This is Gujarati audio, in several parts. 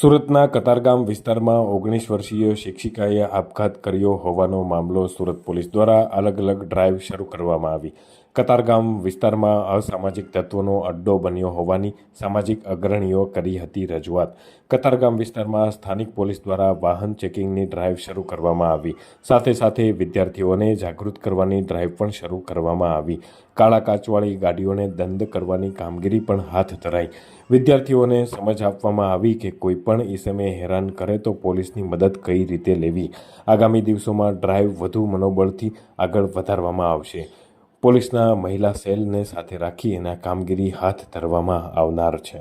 સુરતના કતારગામ વિસ્તારમાં ઓગણીસ વર્ષીય શિક્ષિકાએ આપઘાત કર્યો હોવાનો મામલો સુરત પોલીસ દ્વારા અલગ અલગ ડ્રાઈવ શરૂ કરવામાં આવી. કતારગામ વિસ્તારમાં અસામાજિક તત્વોનો અડ્ડો બન્યો હોવાની સામાજિક અગ્રણીઓ કરી હતી રજૂઆત. કતારગામ વિસ્તારમાં સ્થાનિક પોલીસ દ્વારા વાહન ચેકિંગની ડ્રાઈવ શરૂ કરવામાં આવી. સાથે સાથે વિદ્યાર્થીઓને જાગૃત કરવાની ડ્રાઈવ પણ શરૂ કરવામાં આવી. કાળા કાચવાળી ગાડીઓને દંડ કરવાની કામગીરી પણ હાથ ધરાઈ. વિદ્યાર્થીઓને સમજ આપવામાં આવી કે કોઈ પણ ઈસમે હેરાન કરે તો પોલીસની મદદ કઈ રીતે લેવી? આગામી દિવસોમાં ડ્રાઈવ વધુ મનોબળથી આગળ વધારવામાં આવશે. પોલીસના મહિલા સેલને સાથે રાખી એના કામગીરી હાથ ધરવામાં આવનાર છે.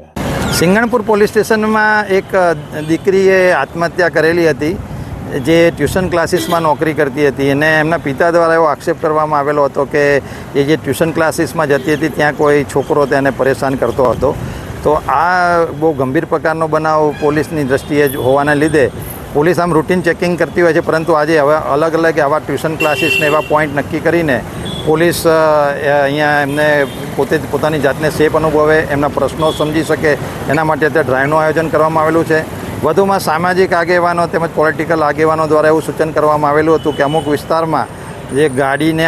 સિંગણપુર પોલીસ સ્ટેશનમાં એક દીકરીએ આત્મહત્યા કરેલી હતી, જે ટ્યુશન ક્લાસીસમાં નોકરી કરતી હતી. અને એમના પિતા દ્વારા એવો આક્ષેપ કરવામાં આવેલો હતો કે એ જે ટ્યુશન ક્લાસીસમાં જતી હતી, ત્યાં કોઈ છોકરો તેને પરેશાન કરતો હતો. તો આ બહુ ગંભીર પ્રકારનો બનાવ પોલીસની દ્રષ્ટિએ જ હોવાને લીધે પોલીસ આમ રૂટીન ચેકિંગ કરતી હોય છે, પરંતુ આજે હવે અલગ અલગ આવા ટ્યુશન ક્લાસીસને એવા પોઈન્ટ નક્કી કરીને પોલીસ અહીંયા એમને પોતે પોતાની જાતને સેફ અનુભવે, એમના પ્રશ્નો સમજી શકે, એના માટે અત્યારે ડ્રાઈવનું આયોજન કરવામાં આવેલું છે. વધુમાં સામાજિક આગેવાનો તેમજ પોલિટિકલ આગેવાનો દ્વારા એવું સૂચન કરવામાં આવેલું હતું કે અમુક વિસ્તારમાં જે ગાડીને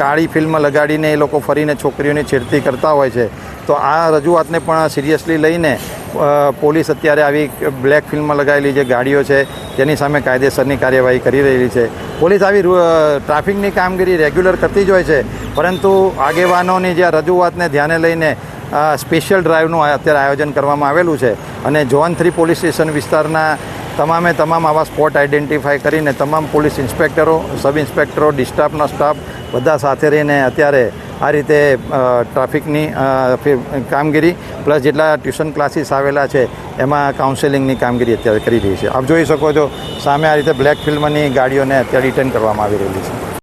કાળી ફિલ્મ લગાડીને એ લોકો ફરીને છોકરીઓની છેડતી કરતા હોય છે. તો આ રજૂઆતને પણ સિરિયસલી લઈને પોલીસ અત્યારે આવી બ્લેક ફિલ્મ લગાવેલી જે ગાડીઓ છે, તેની સામે કાયદેસરની કાર્યવાહી કરી રહેલી છે. પોલીસ આવી ટ્રાફિકની કામગીરી રેગ્યુલર કરતી જ હોય છે, પરંતુ આગેવાનોની જે રજૂઆતને ધ્યાને લઈને સ્પેશિયલ ડ્રાઈવનું અત્યારે આયોજન કરવામાં આવેલું છે. અને જોન થ્રી પોલીસ સ્ટેશન વિસ્તારના તમામે તમામ આવા સ્પોટ આઈડેન્ટિફાઈ કરીને તમામ પોલીસ ઇન્સ્પેક્ટરો, સબ ઇન્સ્પેક્ટરો, ડિસ્ટાફના સ્ટાફ બધા સાથે રહીને અત્યારે આ રીતે ટ્રાફિકની કામગીરી પ્લસ જેટલા ટ્યુશન ક્લાસીસ આવેલા છે, એમાં કાઉન્સેલિંગની કામગીરી અત્યારે કરી રહી છે. આપ જોઈ શકો છો, સામે આ રીતે બ્લેક ફિલ્મની ગાડીઓને અત્યારે રિટર્ન કરવામાં આવી રહેલી છે.